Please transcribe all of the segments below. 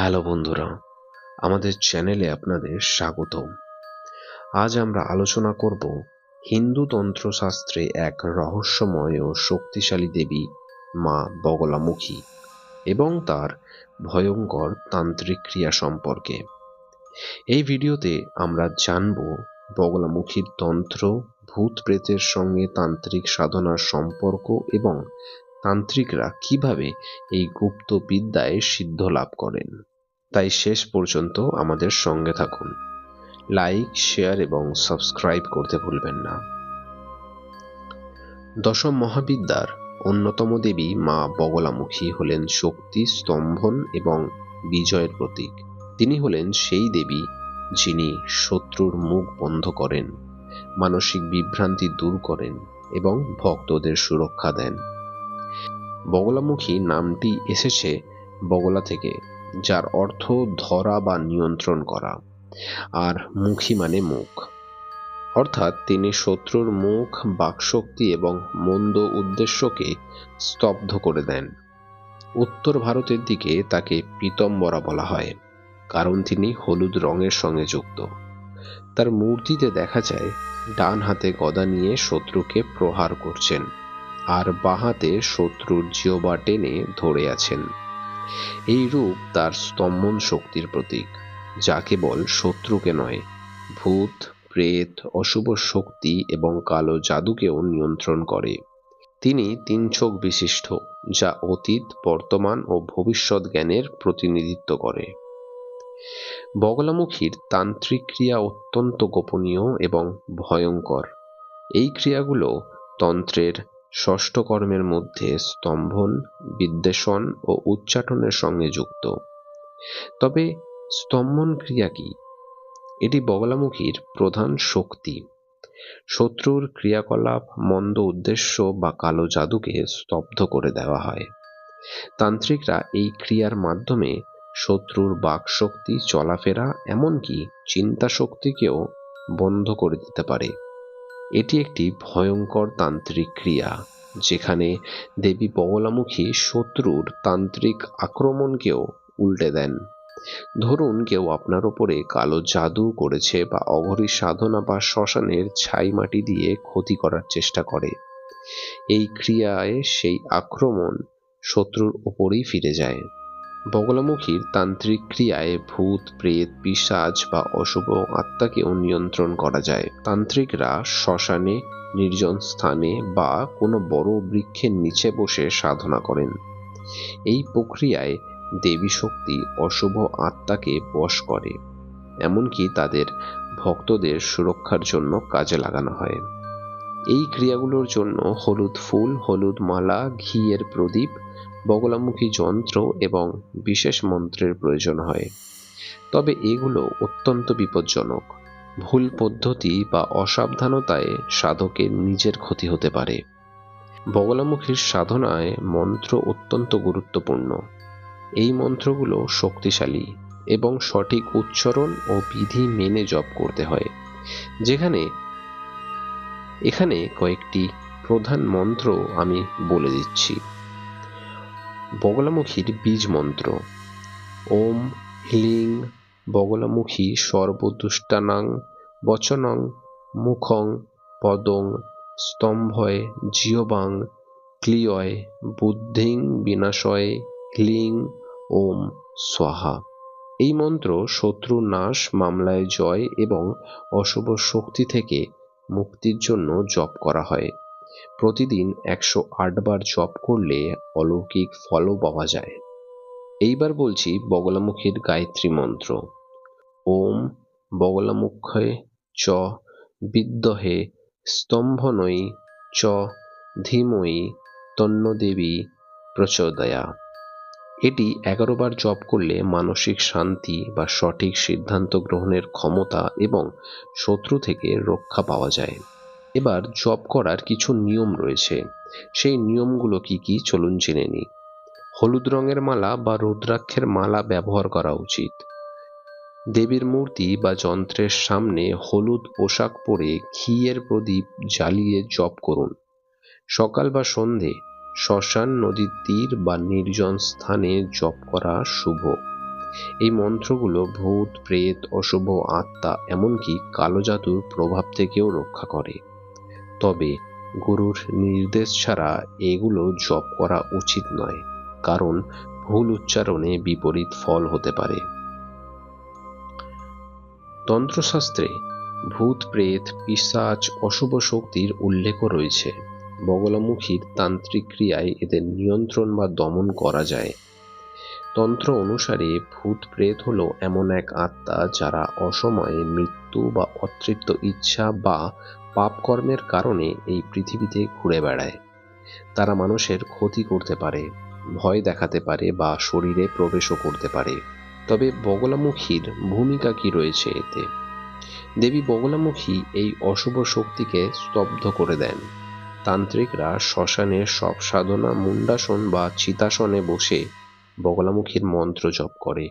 Hello বন্ধুরা, আমাদের চ্যানেলে আপনাদের স্বাগতম। আজ আমরা আলোচনা করব হিন্দু তন্ত্রশাস্ত্রে এক রহস্যময় ও শক্তিশালী দেবী, মা বগলামুখী, এবং তার ভয়ঙ্কর তান্ত্রিক ক্রিয়া সম্পর্কে। এই ভিডিওতে আমরা জানব বগলামুখীর তন্ত্র, ভূত প্রেতের সঙ্গে তান্ত্রিক সাধনার সম্পর্ক এবং তান্ত্রিকরা কীভাবে এই গুপ্ত বিদ্যায় সিদ্ধ লাভ করেন? তাই শেষ পর্যন্ত আমাদের সঙ্গে থাকুন। লাইক, শেয়ার এবং সাবস্ক্রাইব করতে ভুলবেন না। দশম মহাবিদ্যার অন্যতম দেবী মা বগলামুখী হলেন শক্তি, স্তম্ভন এবং বিজয়ের প্রতীক। তিনি হলেন সেই দেবী যিনি শত্রুর মুখ বন্ধ করেন, মানসিক বিভ্রান্তি দূর করেন এবং ভক্তদের সুরক্ষা দেন। বগলামুখী নামটি এসেছে বগলা থেকে, যার অর্থ ধরা বা নিয়ন্ত্রণ করা, আর মুখী মানে মুখ। অর্থাৎ তিনি শত্রুর মুখ, বাকশক্তি এবং মন্দ উদ্দেশ্যকে স্তব্ধ করে দেন। উত্তর ভারতের দিকে তাকে পীতম্বরা বলা হয়, কারণ তিনি হলুদ রঙের সঙ্গে যুক্ত। তার মূর্তিতে দেখা যায় ডান হাতে গদা নিয়ে শত্রুকে প্রহার করছেন। আর বাহাতে শত্রুর জিওবা টেনে ধরে আছেন। এই রূপ তার স্তম্ভন শক্তির প্রতীক, যা কেবল শত্রুকে নয়, ভূত, প্রেত, অশুভ শক্তি এবং কালো জাদুকেও নিয়ন্ত্রণ করে। তিনি তিন চোখ বিশিষ্ট, যা অতীত, বর্তমান ও ভবিষ্যৎ জ্ঞানের প্রতিনিধিত্ব করে। বগলামুখীর তান্ত্রিক ক্রিয়া অত্যন্ত গোপনীয় এবং ভয়ঙ্কর। এই ক্রিয়াগুলো তন্ত্রের ষষ্ঠ কর্মের মধ্যে স্তম্ভন, বিদ্বেষণ ও উচ্চাটনের সঙ্গে যুক্ত। তবে স্তম্ভন ক্রিয়া কি? এটি বগলামুখীর প্রধান শক্তি। শত্রুর ক্রিয়াকলাপ, মন্দ উদ্দেশ্য বা কালো জাদুকে স্তব্ধ করে দেওয়া হয়। তান্ত্রিকরা এই ক্রিয়ার মাধ্যমে শত্রুর বাকশক্তি, চলাফেরা, এমনকি চিন্তা শক্তিকেও বন্ধ করে দিতে পারে। এটি একটি ভয়ঙ্কর তান্ত্রিক ক্রিয়া, যেখানে দেবী বগলামুখী শত্রুর তান্ত্রিক আক্রমণকেও উল্টে দেন। ধরুন কেউ আপনার ওপরে কালো জাদু করেছে বা অঘরী সাধনা বা শ্মশানের ছাই মাটি দিয়ে ক্ষতি করার চেষ্টা করে। এই ক্রিয়ায় সেই আক্রমণ শত্রুর ওপরেই ফিরে যায়। বগলামুখীর তান্ত্রিক ক্রিয়ায় ভূত, প্রেত পিসাজ বা অশুভ আত্মাকেও নিয়ন্ত্রণ করা যায়। তান্ত্রিকরা শ্মশানে, নির্জন স্থানে বা কোনো বড় বৃক্ষের নিচে বসে সাধনা করেন। এই প্রক্রিয়ায় দেবী শক্তি অশুভ আত্মাকে বশ করে, এমনকি তাদের ভক্তদের সুরক্ষার জন্য কাজে লাগানো হয়। এই ক্রিয়াগুলোর জন্য হলুদ ফুল, হলুদ মালা, ঘিয়ের প্রদীপ বগলামুখী যন্ত্র এবং বিশেষ মন্ত্রের প্রয়োজন হয়। তবে এগুলো অত্যন্ত বিপজ্জনক। ভুল পদ্ধতি বা অসাবধানতায় সাধকের নিজের ক্ষতি হতে পারে। বগলামুখীর সাধনায় মন্ত্র অত্যন্ত গুরুত্বপূর্ণ। এই মন্ত্রগুলো শক্তিশালী এবং সঠিক উচ্চারণ ও বিধি মেনে জপ করতে হয়। যেখানে এখানে কয়েকটি প্রধান মন্ত্র আমি বলে দিচ্ছি। বগলামুখীর বীজ মন্ত্র। ওম হ্লিং বগলামুখী সর্বদুষ্টানাং বচনং মুখং পদং স্তম্ভয় জিয়বাং ক্লিয়য় বুদ্ধিং বিনাশয় ক্লিং ওম স্বাহা। এই মন্ত্র শত্রু নাশ, মামলায় জয় এবং অশুভ শক্তি থেকে মুক্তির জন্য জপ করা হয়। প্রতিদিন একশো আট বার জপ করলে অলৌকিক ফলও পাওয়া যায়। এইবার বলছি বগলামুখীর গায়ত্রী মন্ত্র। ওম বগলামুখে চ বিদ্যহে স্তম্ভনৈ চ ধীময়ী তন্নদেবী প্রচোদয়া। এটি এগারো বার জপ করলে মানসিক শান্তি বা সঠিক সিদ্ধান্ত গ্রহণের ক্ষমতা এবং শত্রু থেকে রক্ষা পাওয়া যায়। এবার জপ করার কিছু নিয়ম রয়েছে। সেই নিয়মগুলো কি কি চলুন জেনে নিই। হলুদ রঙের মালা বা রুদ্রাক্ষের মালা ব্যবহার করা উচিত। দেবীর মূর্তি বা যন্ত্রের সামনে হলুদ পোশাক পরে ঘিয়ের প্রদীপ জ্বালিয়ে জপ করুন। সকাল বা সন্ধে শ্মশান নদীর তীর বা নির্জন স্থানে জপ করা শুভ। এই মন্ত্রগুলো ভূত, প্রেত, অশুভ আত্মা এমনকি কালো জাদুর প্রভাব থেকেও রক্ষা করে। তবে গুরুর নির্দেশ ছাড়া এগুলো জপ করা উচিত নয়, কারণ ভুল উচ্চারণে বিপরীত ফল হতে পারে। তন্ত্রশাস্ত্রে ভূত, প্রেত, পিসাচ, অশুভ শক্তির উল্লেখও রয়েছে। বগলামুখীর তান্ত্রিক ক্রিয়ায় এদের নিয়ন্ত্রণ বা দমন করা যায়। তন্ত্র অনুসারে ভূত, প্রেত হলো এমন এক আত্মা যারা অসময়ে মৃত্যু বা অতৃপ্ত ইচ্ছা বা পাপকর্মের কারণে এই পৃথিবীতে ঘুরে বেড়ায়। তারা মানুষের ক্ষতি করতে পারে, ভয় দেখাতে পারে বা শরীরে প্রবেশও করতে পারে। তবে বগলামুখীর ভূমিকা কি রয়েছে এতে? দেবী বগলামুখী এই অশুভ শক্তিকে স্তব্ধ করে দেন। তান্ত্রিকরা শ্মশানে সব সাধনা, মুন্ডাসন বা চিতাসনে বসে বগলামুখীর মন্ত্র জপ করে।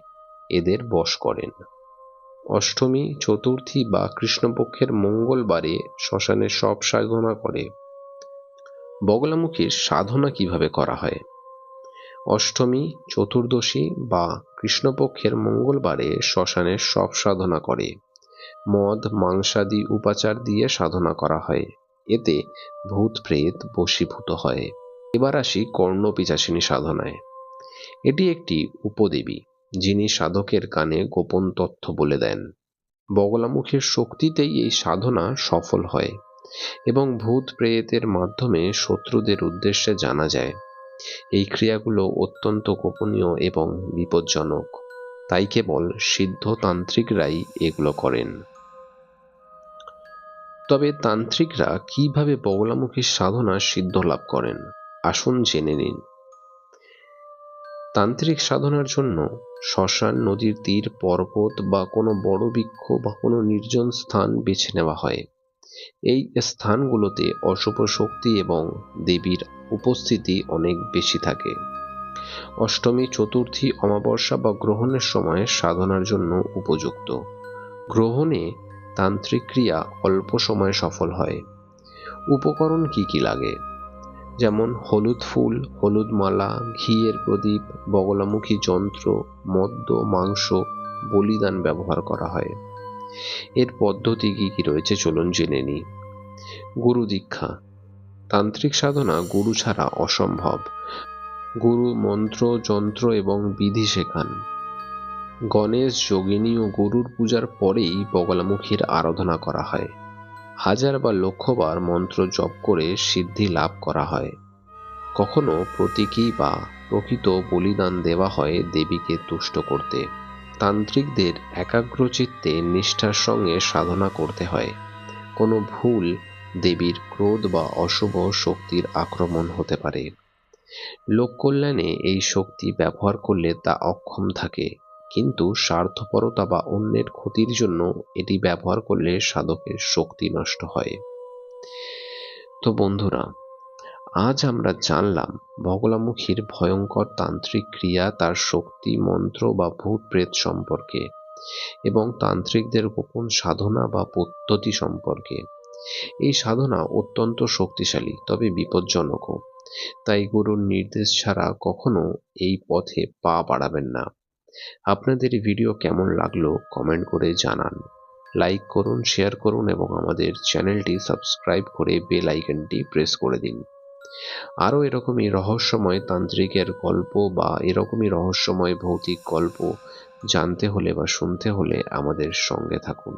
এদের বশ করেন। অষ্টমী, চতুর্থী বা কৃষ্ণপক্ষের মঙ্গলবারে শ্মশানে সব সাধনা করে। বগলামুখীর সাধনা কীভাবে করা হয়? অষ্টমী, চতুর্দশী বা কৃষ্ণপক্ষের মঙ্গলবারে শ্মশানে সব সাধনা করে। মদ, মাংসাদি উপাচার দিয়ে সাধনা করা হয়। এতে ভূত প্রেত বশীভূত হয়। এবার আসি কর্ণপিচাসিনী সাধনায়। এটি একটি উপদেবী। যিনি সাধকের কানে গোপন তথ্য বলে দেন। বগলামুখের শক্তিতেই এই সাধনা সফল হয় এবং ভূত প্রেতের মাধ্যমে শত্রুদের উদ্দেশ্যে জানা যায়। এই ক্রিয়াগুলো অত্যন্ত গোপনীয় এবং বিপজ্জনক। তাই কেবল সিদ্ধতান্ত্রিকরাই এগুলো করেন। তবে তান্ত্রিকরা কীভাবে বগলামুখীর সাধনা সিদ্ধ লাভ করেন? আসুন জেনে নিন। তান্ত্রিক সাধনার জন্য শ্মশান নদীর তীর, পর্বত বা কোনো বড় বৃক্ষ বা কোনো নির্জন স্থান বেছে নেওয়া হয়। এই স্থানগুলোতে অশুভ শক্তি এবং দেবীর উপস্থিতি অনেক বেশি থাকে। অষ্টমী, চতুর্থী, অমাবস্যা বা গ্রহণের সময় সাধনার জন্য উপযুক্ত। গ্রহণে তান্ত্রিক ক্রিয়া অল্প সময়ে সফল হয়। উপকরণ কি কি লাগে? যেমন হলুদ ফুল, হলুদ মালা, ঘিয়ের প্রদীপ, বগলামুখী যন্ত্র, মদ্য, মাংস, বলিদান ব্যবহার করা হয়। এর পদ্ধতি কি কি রয়েছে চলুন জেনে নিই। গুরু দীক্ষা। তান্ত্রিক সাধনা গুরু ছাড়া অসম্ভব। গুরু মন্ত্র, যন্ত্র এবং বিধি শেখান। গণেশ, যোগিনী ও গুরুর পূজার পরেই বগলামুখীর আরাধনা করা হয়। হাজার বা লক্ষবার মন্ত্র জপ করে সিদ্ধি লাভ করা হয়। কখনো প্রতীকী বা প্রকৃত বলিদান দেওয়া হয় দেবীকে তুষ্ট করতে। তান্ত্রিকদের একাগ্রচিত্তে নিষ্ঠার সঙ্গে সাধনা করতে হয়। কোনো ভুল দেবীর ক্রোধ বা অশুভ শক্তির আক্রমণ হতে পারে। লোককল্যাণে এই শক্তি ব্যবহার করলে তা অক্ষম থাকে। কিন্তু স্বার্থপরতা বা অন্যের ক্ষতির জন্য এটি ব্যবহার করলে সাধকের শক্তি নষ্ট হয়। তো বন্ধুরা, আজ আমরা জানলাম বগলামুখীর ভয়ঙ্কর তান্ত্রিক ক্রিয়া তার শক্তি, মন্ত্র বা ভূত প্রেত সম্পর্কে এবং তান্ত্রিকদের গোপন সাধনা বা পদ্ধতি সম্পর্কে। এই সাধনা অত্যন্ত শক্তিশালী, তবে বিপজ্জনকও। তাই গুরুর নির্দেশ ছাড়া কখনো এই পথে পা বাড়াবেন না। আপনাদের ভিডিও কেমন লাগল কমেন্ট করে জানান। লাইক করুন শেয়ার করুন এবং আমাদের চ্যানেলটি সাবস্ক্রাইব করে বেল আইকনটি প্রেস করে দিন। আরও এরকমই রহস্যময় তান্ত্রিকের গল্প বা এরকমই রহস্যময় ভৌতিক গল্প জানতে হলে বা শুনতে হলে আমাদের সঙ্গে থাকুন।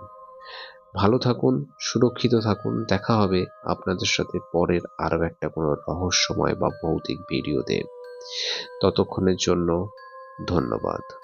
ভালো থাকুন, সুরক্ষিত থাকুন, দেখা হবে আপনাদের সাথে পরের আরও একটা কোনো রহস্যময় বা ভৌতিক ভিডিওতে ততক্ষণের জন্য ধন্যবাদ।